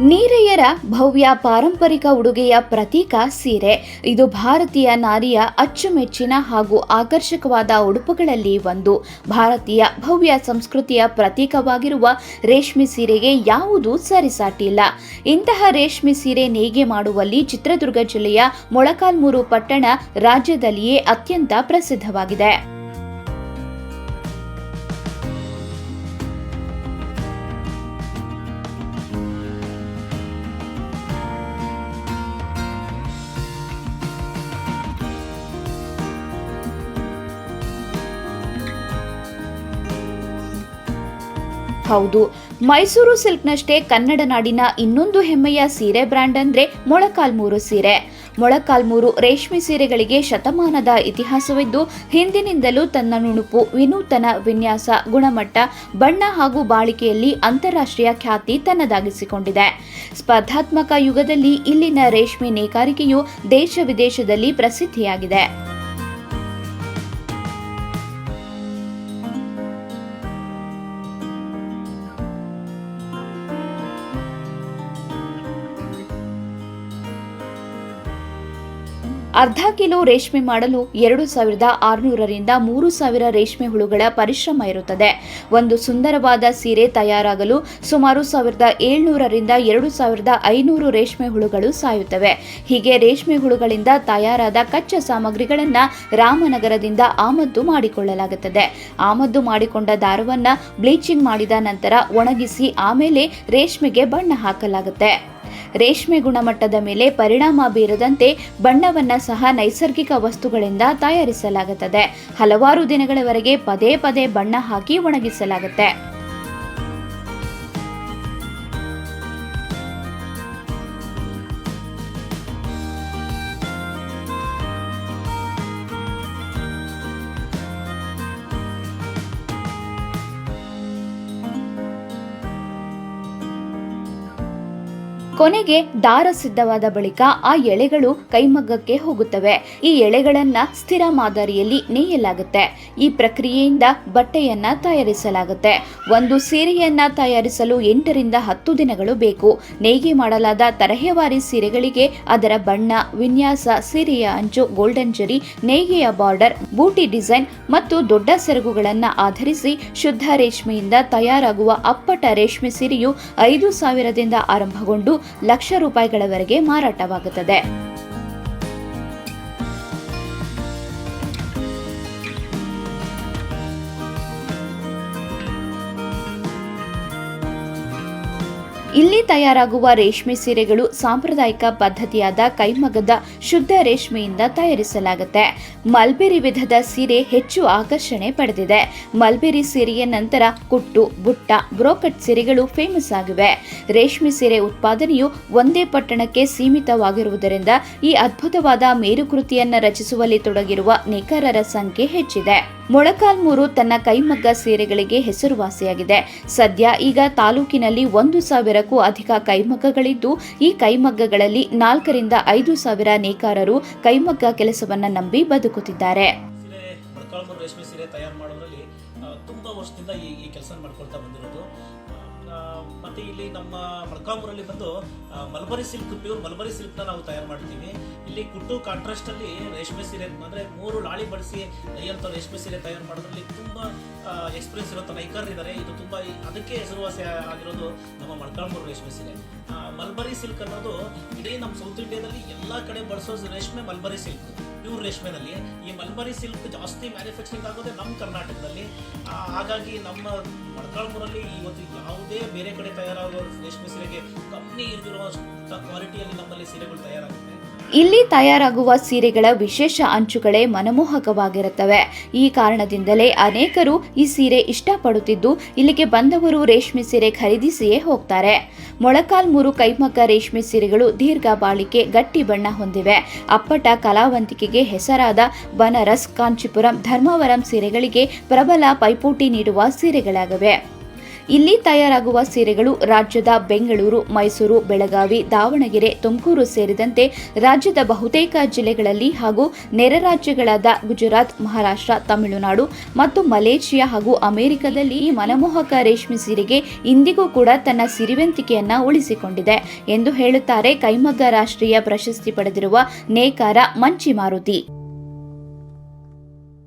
ನೀರೆಯರ ಭವ್ಯ ಪಾರಂಪರಿಕ ಉಡುಗೆಯ ಪ್ರತೀಕ ಸೀರೆ. ಇದು ಭಾರತೀಯ ನಾರಿಯ ಅಚ್ಚುಮೆಚ್ಚಿನ ಹಾಗೂ ಆಕರ್ಷಕವಾದ ಉಡುಪುಗಳಲ್ಲಿ ಒಂದು. ಭಾರತೀಯ ಭವ್ಯ ಸಂಸ್ಕೃತಿಯ ಪ್ರತೀಕವಾಗಿರುವ ರೇಷ್ಮೆ ಸೀರೆಗೆ ಯಾವುದೂ ಸರಿಸಾಟಿಲ್ಲ. ಇಂತಹ ರೇಷ್ಮೆ ಸೀರೆ ನೇಯ್ಗೆ ಮಾಡುವಲ್ಲಿ ಚಿತ್ರದುರ್ಗ ಜಿಲ್ಲೆಯ ಮೊಳಕಾಲ್ಮೂರು ಪಟ್ಟಣ ರಾಜ್ಯದಲ್ಲಿಯೇ ಅತ್ಯಂತ ಪ್ರಸಿದ್ಧವಾಗಿದೆ. ಹೌದು. ಮೈಸೂರು ಸಿಲ್ಕ್ನಷ್ಟೇ ಕನ್ನಡ ನಾಡಿನ ಇನ್ನೊಂದು ಹೆಮ್ಮೆಯ ಸೀರೆ ಬ್ರ್ಯಾಂಡ್ ಅಂದ್ರೆ ಮೊಳಕಾಲ್ಮೂರು ಸೀರೆ. ಮೊಳಕಾಲ್ಮೂರು ರೇಷ್ಮೆ ಸೀರೆಗಳಿಗೆ ಶತಮಾನದ ಇತಿಹಾಸವಿದ್ದು, ಹಿಂದಿನಿಂದಲೂ ತನ್ನ ನುಣುಪು, ವಿನೂತನ ವಿನ್ಯಾಸ, ಗುಣಮಟ್ಟ, ಬಣ್ಣ ಹಾಗೂ ಬಾಳಿಕೆಯಲ್ಲಿ ಅಂತಾರಾಷ್ಟ್ರೀಯ ಖ್ಯಾತಿ ತನ್ನದಾಗಿಸಿಕೊಂಡಿದೆ. ಸ್ಪರ್ಧಾತ್ಮಕ ಯುಗದಲ್ಲಿ ಇಲ್ಲಿನ ರೇಷ್ಮೆ ನೇಕಾರಿಕೆಯು ದೇಶ ವಿದೇಶದಲ್ಲಿ ಪ್ರಸಿದ್ಧಿಯಾಗಿದೆ. ಅರ್ಧ ಕಿಲೋ ರೇಷ್ಮೆ ಮಾಡಲು ಎರಡು ಸಾವಿರದ ಆರುನೂರರಿಂದ ಮೂರು ಸಾವಿರ ರೇಷ್ಮೆ ಹುಳುಗಳ ಪರಿಶ್ರಮ ಇರುತ್ತದೆ. ಒಂದು ಸುಂದರವಾದ ಸೀರೆ ತಯಾರಾಗಲು ಸುಮಾರು ಸಾವಿರದ ಏಳ್ನೂರರಿಂದ ಎರಡು ಸಾವಿರದ ಐನೂರು ರೇಷ್ಮೆ ಹುಳುಗಳು ಸಾಯುತ್ತವೆ. ಹೀಗೆ ರೇಷ್ಮೆ ಹುಳುಗಳಿಂದ ತಯಾರಾದ ಕಚ್ಚಾ ಸಾಮಗ್ರಿಗಳನ್ನು ರಾಮನಗರದಿಂದ ಆಮದು ಮಾಡಿಕೊಳ್ಳಲಾಗುತ್ತದೆ. ಆಮದು ಮಾಡಿಕೊಂಡ ದಾರವನ್ನ ಬ್ಲೀಚಿಂಗ್ ಮಾಡಿದ ನಂತರ ಒಣಗಿಸಿ ಆಮೇಲೆ ರೇಷ್ಮೆಗೆ ಬಣ್ಣ ಹಾಕಲಾಗುತ್ತೆ. ರೇಷ್ಮೆ ಗುಣಮಟ್ಟದ ಮೇಲೆ ಪರಿಣಾಮ ಬೀರದಂತೆ ಬಣ್ಣವನ್ನು ಸಹ ನೈಸರ್ಗಿಕ ವಸ್ತುಗಳಿಂದ ತಯಾರಿಸಲಾಗುತ್ತದೆ. ಹಲವಾರು ದಿನಗಳವರೆಗೆ ಪದೇ ಪದೇ ಬಣ್ಣ ಹಾಕಿ ಒಣಗಿಸಲಾಗುತ್ತೆ. ಕೊನೆಗೆ ದಾರ ಸಿದ್ಧವಾದ ಬಳಿಕ ಆ ಎಳೆಗಳು ಕೈಮಗ್ಗಕ್ಕೆ ಹೋಗುತ್ತವೆ. ಈ ಎಳೆಗಳನ್ನ ಸ್ಥಿರ ಮಾದರಿಯಲ್ಲಿ ನೇಯಲಾಗುತ್ತೆ. ಈ ಪ್ರಕ್ರಿಯೆಯಿಂದ ಬಟ್ಟೆಯನ್ನ ತಯಾರಿಸಲಾಗುತ್ತೆ. ಒಂದು ಸೀರೆಯನ್ನ ತಯಾರಿಸಲು ಎಂಟರಿಂದ ಹತ್ತು ದಿನಗಳು ಬೇಕು. ನೇಯ್ಗೆ ಮಾಡಲಾದ ತರಹೇವಾರಿ ಸೀರೆಗಳಿಗೆ ಅದರ ಬಣ್ಣ, ವಿನ್ಯಾಸ, ಸೀರೆಯ ಅಂಚು, ಗೋಲ್ಡನ್ ಜರಿ, ನೇಯ್ಗೆಯ ಬಾರ್ಡರ್, ಬೂಟಿ ಡಿಸೈನ್ ಮತ್ತು ದೊಡ್ಡ ಸೆರಗುಗಳನ್ನು ಆಧರಿಸಿ ಶುದ್ಧ ರೇಷ್ಮೆಯಿಂದ ತಯಾರಾಗುವ ಅಪ್ಪಟ ರೇಷ್ಮೆ ಸೀರೆಯು ಐದು ಸಾವಿರದಿಂದ ಆರಂಭಗೊಂಡು ಲಕ್ಷ ರೂಪಾಯಿಗಳವರೆಗೆ ಮಾರಾಟವಾಗುತ್ತದೆ. ಇಲ್ಲಿ ತಯಾರಾಗುವ ರೇಷ್ಮೆ ಸೀರೆಗಳು ಸಾಂಪ್ರದಾಯಿಕ ಪದ್ಧತಿಯಾದ ಕೈಮಗದ ಶುದ್ಧ ರೇಷ್ಮೆಯಿಂದ ತಯಾರಿಸಲಾಗುತ್ತೆ. ಮಲ್ಬೆರಿ ವಿಧದ ಸೀರೆ ಹೆಚ್ಚು ಆಕರ್ಷಣೆ ಪಡೆದಿದೆ. ಮಲ್ಬೆರಿ ಸೀರೆಯ ನಂತರ ಕುಟ್ಟು, ಬುಟ್ಟ, ಬ್ರೋಕಟ್ ಸೀರೆಗಳು ಫೇಮಸ್ ಆಗಿವೆ. ರೇಷ್ಮೆ ಸೀರೆ ಉತ್ಪಾದನೆಯು ಒಂದೇ ಪಟ್ಟಣಕ್ಕೆ ಸೀಮಿತವಾಗಿರುವುದರಿಂದ ಈ ಅದ್ಭುತವಾದ ಮೇರುಕೃತಿಯನ್ನು ರಚಿಸುವಲ್ಲಿ ತೊಡಗಿರುವ ನೇಕಾರರ ಸಂಖ್ಯೆ ಹೆಚ್ಚಿದೆ. ಮೊಳಕಾಲ್ಮೂರು ತನ್ನ ಕೈಮಗ್ಗ ಸೀರೆಗಳಿಗೆ ಹೆಸರುವಾಸಿಯಾಗಿದೆ. ಸದ್ಯ ಈಗ ತಾಲೂಕಿನಲ್ಲಿ ಒಂದು ಸಾವಿರಕ್ಕೂ ಅಧಿಕ ಕೈಮಗ್ಗಗಳಿದ್ದು, ಈ ಕೈಮಗ್ಗಗಳಲ್ಲಿ ನಾಲ್ಕರಿಂದ ಐದು ಸಾವಿರ ನೇಕಾರರು ಕೈಮಗ್ಗ ಕೆಲಸವನ್ನ ನಂಬಿ ಬದುಕುತ್ತಿದ್ದಾರೆ. ಮಾಡೋದ್ರಲ್ಲಿ ತುಂಬಾ ವರ್ಷದಿಂದ ಈ ಕೆಲಸ ಮಾಡ್ಕೊಳ್ತಾ ಬಂದಿರೋದು. ಮತ್ತೆ ಇಲ್ಲಿ ನಮ್ಮ ಮಲ್ಕಾಪುರಲ್ಲಿ ಬಂದು ಮಲ್ಬರಿ ಸಿಲ್ಕ್, ಪ್ಯೂರ್ ಮಲ್ಬರಿ ಸಿಲ್ಕ್ನ ನಾವು ತಯಾರು ಮಾಡ್ತೀವಿ. ಇಲ್ಲಿ ಕುಟ್ಟು ಕಾಂಟ್ರಾಸ್ಟ್ ಅಲ್ಲಿ ರೇಷ್ಮೆ ಸೀರೆ, ಅಂದ್ರೆ ಮೂರು ಲಾಳಿ ಬಳಸಿ ನೈಯಂಥ ರೇಷ್ಮೆ ಸೀರೆ ತಯಾರು ಮಾಡೋದ್ರಲ್ಲಿ ತುಂಬಾ ಎಕ್ಸ್ಪೀರಿಯನ್ಸ್ ಇರುವಂತ ನೈಕರಿದ್ದಾರೆ ಇದು ತುಂಬಾ ಅದಕ್ಕೆ ಹೆಸರುವಾಸಿ ಆಗಿರೋದು ನಮ್ಮ ಮಲ್ಕಾಪುರ ರೇಷ್ಮೆ ಸೀರೆ. ಮಲ್ಬರಿ ಸಿಲ್ಕ್ ಅನ್ನೋದು ಇಡೀ ನಮ್ಮ ಸೌತ್ ಇಂಡಿಯಾದಲ್ಲಿ ಎಲ್ಲಾ ಕಡೆ ಬಳಸೋ ರೇಷ್ಮೆ ಮಲ್ಬರಿ ಸಿಲ್ಕ್, ಪ್ಯೂರ್ ರೇಷ್ಮೆನಲ್ಲಿ. ಈ ಮಲ್ಬರಿ ಸಿಲ್ಕ್ ಜಾಸ್ತಿ ಮ್ಯಾನುಫ್ಯಾಕ್ಚರಿಂಗ್ ಆಗೋದೇ ನಮ್ಮ ಕರ್ನಾಟಕದಲ್ಲಿ. ಹಾಗಾಗಿ ನಮ್ಮ ಮಡ್ಕಾಳ್ಪುರಲ್ಲಿ ಇವತ್ತು ಯಾವುದೇ ಬೇರೆ ಕಡೆ ತಯಾರಾಗುವ ರೇಷ್ಮೆ ಸೀರೆಗೆ ಕಂಪ್ನಿ ಕ್ವಾಲಿಟಿಯಲ್ಲಿ ನಮ್ಮಲ್ಲಿ ಸೀರೆಗಳು ತಯಾರಾಗುತ್ತೆ. ಇಲ್ಲಿ ತಯಾರಾಗುವ ಸೀರೆಗಳ ವಿಶೇಷ ಅಂಚುಗಳೇ ಮನಮೋಹಕವಾಗಿರುತ್ತವೆ. ಈ ಕಾರಣದಿಂದಲೇ ಅನೇಕರು ಈ ಸೀರೆ ಇಷ್ಟಪಡುತ್ತಿದ್ದು, ಇಲ್ಲಿಗೆ ಬಂದವರು ರೇಷ್ಮೆ ಸೀರೆ ಖರೀದಿಸಿಯೇ ಹೋಗ್ತಾರೆ. ಮೊಳಕಾಲ್ಮೂರು ಕೈಮಗ್ಗ ರೇಷ್ಮೆ ಸೀರೆಗಳು ದೀರ್ಘ ಬಾಳಿಕೆ, ಗಟ್ಟಿ ಬಣ್ಣ ಹೊಂದಿವೆ. ಅಪ್ಪಟ ಕಲಾವಂತಿಕೆಗೆ ಹೆಸರಾದ ಬನಾರಸ್, ಕಾಂಚಿಪುರಂ, ಧರ್ಮವರಂ ಸೀರೆಗಳಿಗೆ ಪ್ರಬಲ ಪೈಪೋಟಿ ನೀಡುವ ಸೀರೆಗಳಾಗಿವೆ. ಇಲ್ಲಿ ತಯಾರಾಗುವ ಸೀರೆಗಳು ರಾಜ್ಯದ ಬೆಂಗಳೂರು, ಮೈಸೂರು, ಬೆಳಗಾವಿ, ದಾವಣಗೆರೆ, ತುಮಕೂರು ಸೇರಿದಂತೆ ರಾಜ್ಯದ ಬಹುತೇಕ ಜಿಲ್ಲೆಗಳಲ್ಲಿ ಹಾಗೂ ನೆರೆ ರಾಜ್ಯಗಳಾದ ಗುಜರಾತ್, ಮಹಾರಾಷ್ಟ್ರ, ತಮಿಳುನಾಡು ಮತ್ತು ಮಲೇಷಿಯಾ ಹಾಗೂ ಅಮೆರಿಕದಲ್ಲಿ ಈ ಮನಮೋಹಕ ರೇಷ್ಮೆ ಸೀರೆಗೆ ಇಂದಿಗೂ ಕೂಡ ತನ್ನ ಸಿರಿವಂತಿಕೆಯನ್ನ ಉಳಿಸಿಕೊಂಡಿದೆ ಎಂದು ಹೇಳುತ್ತಾರೆ ಕೈಮಗ್ಗ ರಾಷ್ಟ್ರೀಯ ಪ್ರಶಸ್ತಿ ಪಡೆದಿರುವ ನೇಕಾರ ಮಂಚಿ ಮಾರುತಿ.